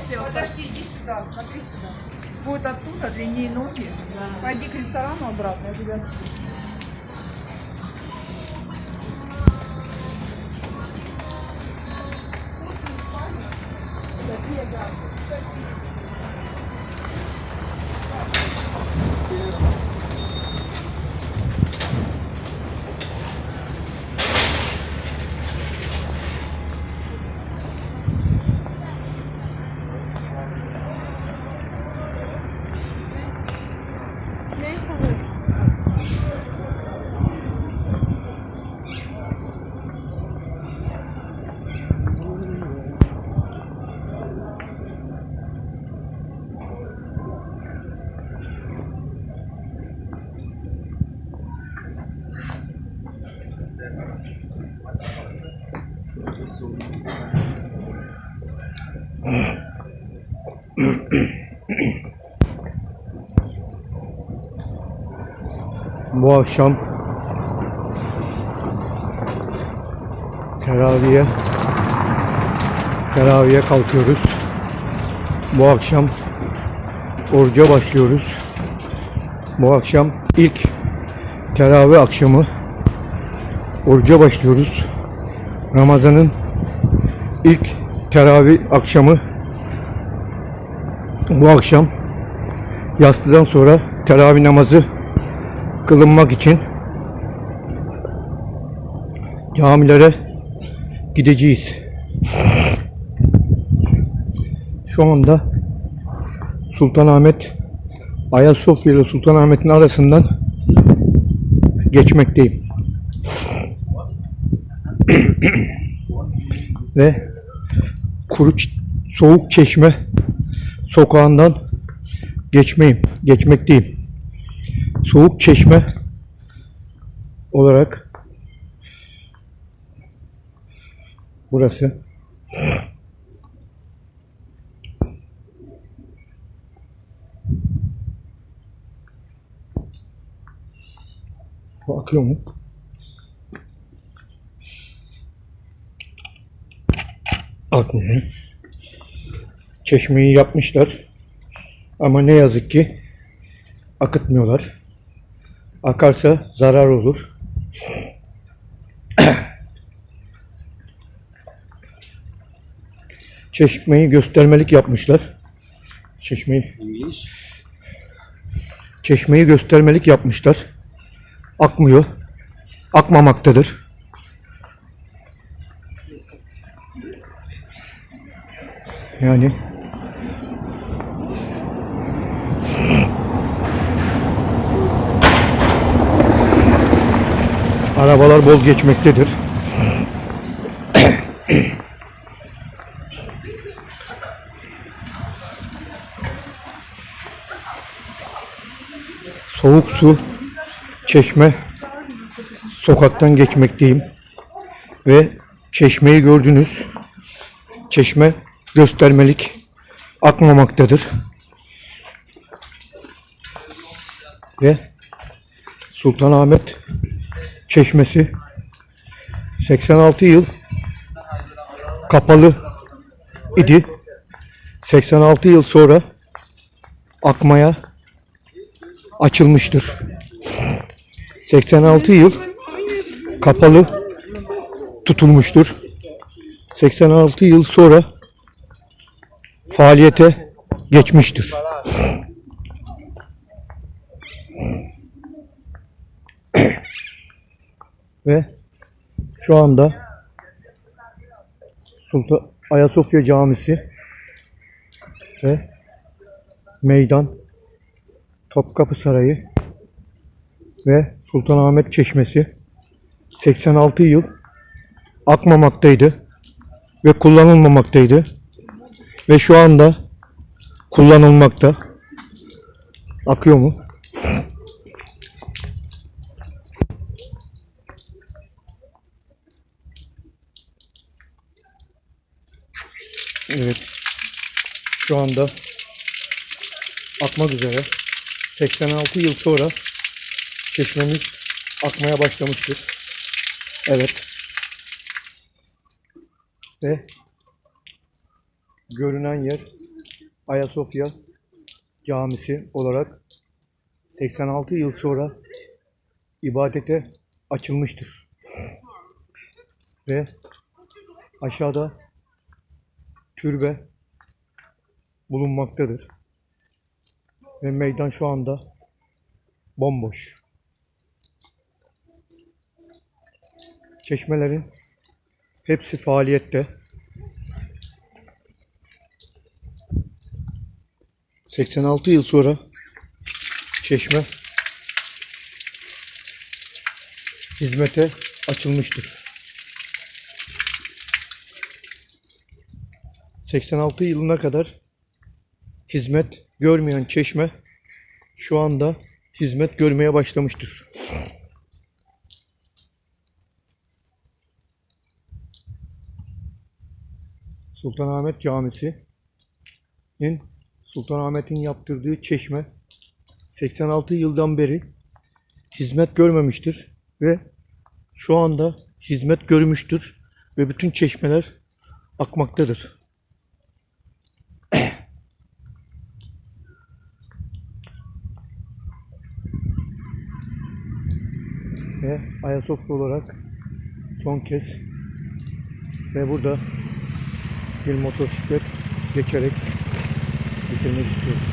сделать. Подожди, иди сюда, смотри сюда. Будет оттуда длиннее ноги. Пойди к ресторану обратно, я тебя Bu akşam teraviye teraviye kalkıyoruz. Bu akşam oruca başlıyoruz. Bu akşam ilk teravih akşamı oruca başlıyoruz. Ramazan'ın ilk teravih akşamı bu akşam yastıdan sonra teravih namazı kılınmak için camilere gideceğiz. Şu anda Sultanahmet Ayasofya ile Sultanahmet'in arasından geçmekteyim. Ve Kuru Soğuk Çeşme sokağından geçmeyim, geçmekteyim. Soğuk Çeşme olarak burası. Bu mu? Akmıyor. Çeşmeyi yapmışlar. Ama ne yazık ki akıtmıyorlar. Akarsa zarar olur. Çeşmeyi göstermelik yapmışlar. Çeşmeyi Çeşmeyi göstermelik yapmışlar. Akmıyor. Akmamaktadır. Yani arabalar bol geçmektedir. Soğuk su, çeşme, sokaktan geçmekteyim. Ve çeşmeyi gördünüz. Çeşme göstermelik akmamaktadır. Ve Sultanahmet Çeşmesi 86 yıl kapalı idi. 86 yıl sonra akmaya açılmıştır. 86 yıl kapalı tutulmuştur. 86 yıl sonra faaliyete geçmiştir. Ve şu anda Sultan Ayasofya Camisi ve meydan Topkapı Sarayı ve Sultanahmet Çeşmesi 86 yıl akmamaktaydı ve kullanılmamaktaydı ve şu anda kullanılmakta. Akıyor mu? Evet. Şu anda akmak üzere. 86 yıl sonra çeşmemiz akmaya başlamıştır. Evet. Ve görünen yer Ayasofya Camisi olarak 86 yıl sonra ibadete açılmıştır. Ve aşağıda türbe bulunmaktadır. Ve meydan şu anda bomboş. Çeşmelerin hepsi faaliyette. 86 yıl sonra çeşme hizmete açılmıştır. 86 yılına kadar hizmet görmeyen çeşme şu anda hizmet görmeye başlamıştır. Sultanahmet Camisi'nin Sultanahmet'in yaptırdığı çeşme 86 yıldan beri hizmet görmemiştir ve şu anda hizmet görmüştür ve bütün çeşmeler akmaktadır. ve Ayasofya olarak son kez ve burada bir motosiklet geçerek bitirmek istiyorum.